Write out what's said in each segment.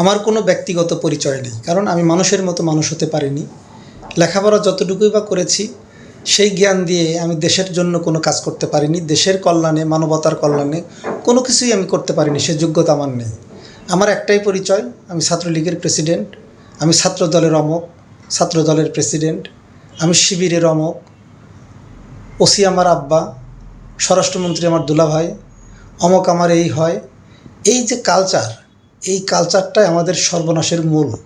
আমার কোনো ব্যক্তিগত পরিচয় নেই, কারণ আমি মানুষের মতো মানুষ হতে পারিনি। লেখাপড়া যতটুকুই বা করেছি, সেই জ্ঞান দিয়ে আমি দেশের জন্য কোনো কাজ করতে পারিনি। দেশের কল্যাণে, মানবতার কল্যাণে কোনো কিছুই আমি করতে পারিনি, সে যোগ্যতা আমার নেই। আমার একটাই পরিচয়, আমি ছাত্রলীগের প্রেসিডেন্ট, আমি ছাত্র দলের অমক ছাত্র দলের প্রেসিডেন্ট, আমি শিবিরের অমক, ওসি আমার আব্বা, স্বরাষ্ট্রমন্ত্রী আমার দুলাভাই, অমক আমার এই হয়। এই যে কালচার এই কালচারটাই আমাদের সর্বনাশের মূল।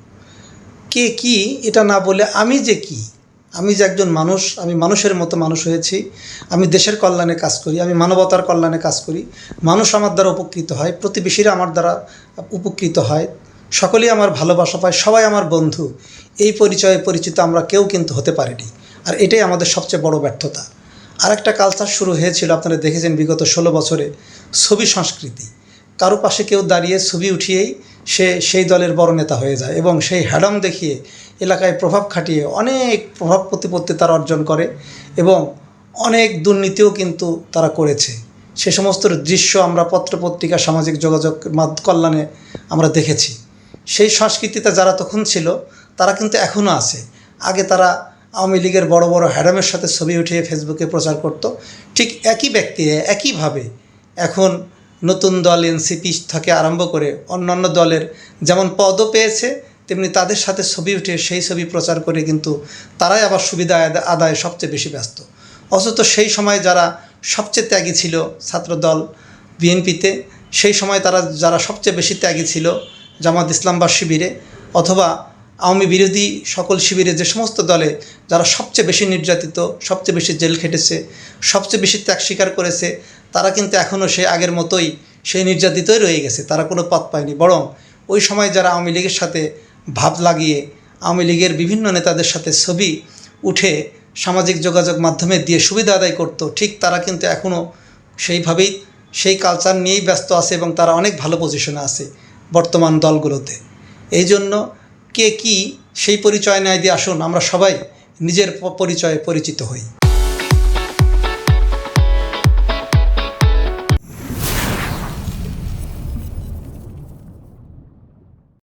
কে কি, এটা না বলে আমি যে কি? আমি যে একজন মানুষ, আমি মানুষের মতো মানুষ হয়েছি, আমি দেশের কল্যাণে কাজ করি, আমি মানবতার কল্যাণে কাজ করি, মানুষ আমার দ্বারা উপকৃত হয়, প্রতিবেশীরা আমার দ্বারা উপকৃত হয়, সকলেই আমার ভালোবাসা পায়, সবাই আমার বন্ধু। এই পরিচয়ে পরিচিত আমরা কেউ কিন্তু হতে পারিনি। আর এটাই আমাদের সবচেয়ে বড় ব্যর্থতা। আরেকটা কালচার শুরু হয়েছিল, আপনারা দেখেছেন বিগত ষোলো বছরে, ছবি সংস্কৃতি। কারও পাশে কেউ দাঁড়িয়ে ছবি উঠিয়েই সে সেই দলের বড় নেতা হয়ে যায় এবং সেই হ্যাডম দেখিয়ে এলাকায় প্রভাব খাটিয়ে অনেক প্রভাব প্রতিপত্তি তারা অর্জন করে এবং অনেক দুর্নীতিও কিন্তু তারা করেছে। সে সমস্ত দৃশ্য আমরা পত্রপত্রিকা, সামাজিক যোগাযোগ কল্যাণে আমরা দেখেছি। সেই সংস্কৃতিতে যারা তখন ছিল, তারা কিন্তু এখনও আছে। আগে তারা আওয়ামী লীগের বড় বড় হ্যাডামের সাথে ছবি উঠিয়ে ফেসবুকে প্রচার করত। ঠিক একই ব্যক্তি, একইভাবে এখন নতুন দল এনসিপি থেকে আরম্ভ করে অন্যান্য দলের যেমন পদও পেয়েছে, তেমনি তাদের সাথে ছবি উঠে সেই ছবি প্রচার করে কিন্তু তারাই আবার সুবিধা আদা- আদায়ে সবচেয়ে বেশি ব্যস্ত। অথচ সেই সময় যারা সবচেয়ে ত্যাগী ছিল ছাত্রদল বিএনপিতে, সেই সময় তারা যারা সবচেয়ে বেশি ত্যাগী ছিল জামাত ইসলাম বা শিবিরে অথবা আওয়ামী বিরোধী সকল শিবিরে যে সমস্ত দলে যারা সবচেয়ে বেশি নির্যাতিত, সবচেয়ে বেশি জেল খেটেছে, সবচেয়ে বেশি ত্যাগ স্বীকার করেছে তারা কিন্তু এখনও সেই আগের মতোই সেই নির্যাতিতই রয়ে গেছে, তারা কোনো পথ পায়নি। বরং ওই সময় যারা আওয়ামী লীগের সাথে ভাব লাগিয়ে আওয়ামী লীগের বিভিন্ন নেতাদের সাথে ছবি উঠে সামাজিক যোগাযোগ মাধ্যমে দিয়ে সুবিধা আদায় করত, ঠিক তারা কিন্তু এখনও সেইভাবেই সেই কালচার নিয়েই ব্যস্ত আছে এবং তারা অনেক ভালো পজিশনে আছে বর্তমান দলগুলোতে। এই জন্য কে কি সেই পরিচয় নেয় দিয়ে আসুন, আমরা সবাই নিজের পরিচয়ে পরিচিত হই।